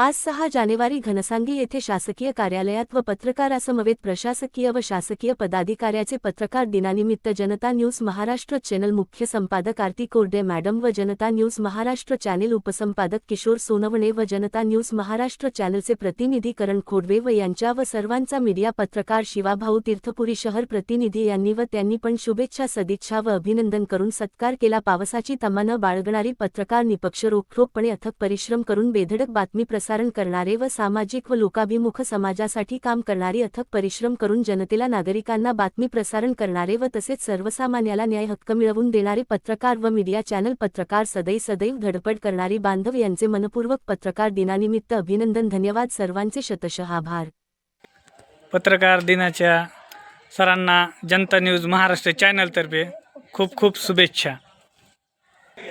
आज सहा जानेवारी घनसांगी येथे शासकीय कार्यालयात व पत्रकारासमवेत प्रशासकीय व शासकीय पदाधिकाऱ्याचे पत्रकार दिनानिमित्त जनता न्यूज महाराष्ट्र चॅनल मुख्य संपादक आरती कोरडे मॅडम व जनता न्यूज महाराष्ट्र चॅनेल उपसंपादक किशोर सोनवणे व जनता न्यूज महाराष्ट्र चॅनलचे प्रतिनिधी करण खोडवे व यांच्या व सर्वांचा मीडिया पत्रकार शिवाभाऊ तीर्थपुरी शहर प्रतिनिधी यांनी व त्यांनी पण शुभेच्छा सदिच्छा व अभिनंदन करून सत्कार केला. पावसाची तमा न बाळगणारी पत्रकार निपक्ष रोखठोकपणे अथक परिश्रम करून बेधडक बातमी प्रसारण करणारे व सामाजिक व लोकाभिमुख समाजासाठी काम करणारी अथक परिश्रम करून जनतेला नागरिकांना बातमी प्रसारण करणारे व तसेच सर्वसामान्याला न्याय हक्क मिळवून देणारे पत्रकार व मीडिया चॅनल पत्रकार सदैव सदैव धडपड करणारे बांधव यांचे मनपूर्वक पत्रकार दिनानिमित्त अभिनंदन. धन्यवाद. सर्वांचे शतशः आभार. पत्रकार दिनाच्या सरांना जनता न्यूज महाराष्ट्र चॅनलतर्फे खूप खूप शुभेच्छा.